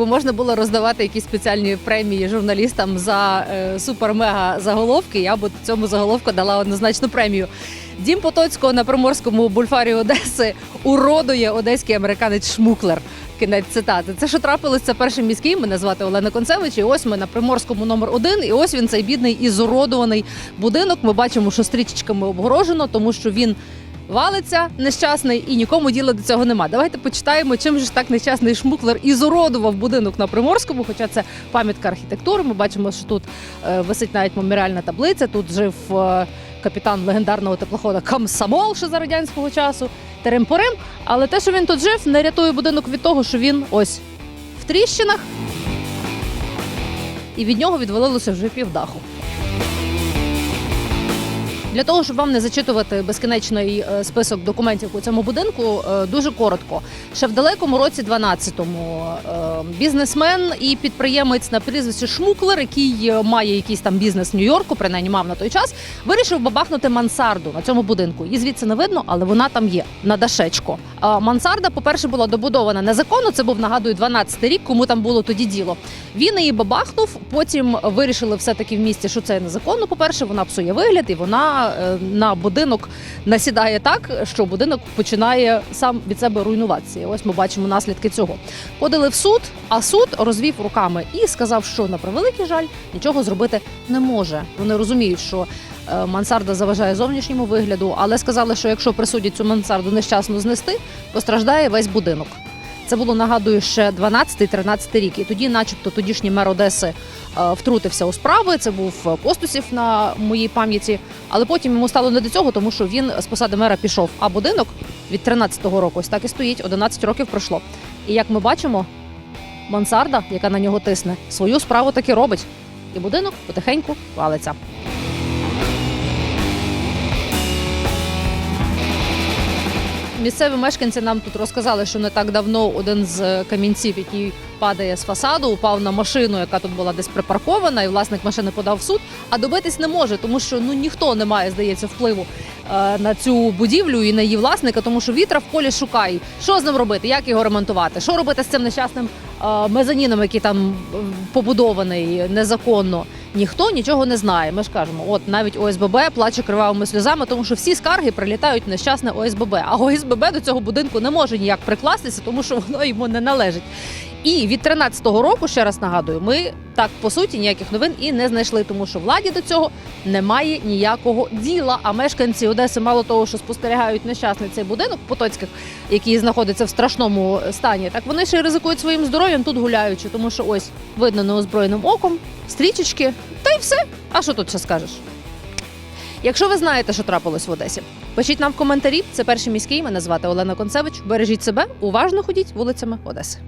якби можна було роздавати якісь спеціальні премії журналістам за е, супер-мега заголовки, я б цьому заголовку дала однозначну премію. Дім Потоцького на приморському бульфарі Одеси уродує одеський американець Шмуклер. Кінець цитати. Це що трапилось, це перший міський. Мене звати Олена Концевич. І ось ми на приморському номер один. І ось він цей бідний і зуродуваний будинок. Ми бачимо, що стрічечками обгорожено, тому що він валиться нещасний і нікому діла до цього нема. Давайте почитаємо, чим же ж так нещасний шмуклер і будинок на приморському. Хоча це пам'ятка архітектури. Ми бачимо, що тут е, висить навіть меморіальна таблиця. Тут жив е, капітан легендарного теплохода Комсомол ще за радянського часу. Терем-порем. Але те, що він тут жив, не рятує будинок від того, що він ось в тріщинах, і від нього відвалилося вже півдаху. Для того, щоб вам не зачитувати безкінечний е, список документів у цьому будинку, е, дуже коротко. Ще в далекому році 12-му е, бізнесмен і підприємець на прізвище Шмуклер, який е, має якийсь там бізнес в Нью-Йорку, принаймні мав на той час, вирішив бабахнути мансарду на цьому будинку. Її звідси не видно, але вона там є на дашечко. Мансарда, по-перше, була добудована незаконно. Це був нагадую 12-й рік, кому там було тоді діло. Він її бабахнув. Потім вирішили все таки в місті, що це незаконно. По перше, вона псує вигляд, і вона е, на будинок насідає так, що будинок починає сам від себе руйнуватися. І ось ми бачимо наслідки цього. Подали в суд, а суд розвів руками і сказав, що на превеликий жаль нічого зробити не може. Вони розуміють, що е, мансарда заважає зовнішньому вигляду, але сказали, що якщо присудять цю мансарду нещасно знести, постраждає весь будинок. Це було нагадую ще 12-13 рік. І тоді, начебто, тодішній мер Одеси е, втрутився у справи. Це був Постусів на моїй пам'яті. Але потім йому стало не до цього, тому що він з посади мера пішов. А будинок від 13-го року ось так і стоїть. 11 років пройшло. І як ми бачимо, мансарда, яка на нього тисне, свою справу таки робить. І будинок потихеньку валиться. Місцеві мешканці нам тут розказали, що не так давно один з камінців, який падає з фасаду, упав на машину, яка тут була десь припаркована, і власник машини подав в суд. А добитись не може, тому що ну ніхто не має, здається, впливу е, на цю будівлю і на її власника, тому що вітра в полі шукає. Що з ним робити? Як його ремонтувати? Що робити з цим нещасним е, мезоніном, який там е, побудований незаконно? Ніхто нічого не знає. Ми ж кажемо, от навіть ОСББ плаче кривавими сльозами, тому що всі скарги прилітають нещасне ОСББ. А ОСББ до цього будинку не може ніяк прикластися, тому що воно йому не належить. І від 13-го року, ще раз нагадую, ми так по суті ніяких новин і не знайшли, тому що владі до цього немає ніякого діла. А мешканці Одеси, мало того, що спостерігають нещасний цей будинок Потоцьких, який знаходиться в страшному стані, так вони ще й ризикують своїм здоров'ям тут гуляючи, тому що ось видно неозброєним оком, стрічечки, та й все. А що тут ще скажеш? Якщо ви знаєте, що трапилось в Одесі, пишіть нам в коментарі. Це перший міський. Мене звати Олена Концевич. Бережіть себе, уважно ходіть вулицями Одеси.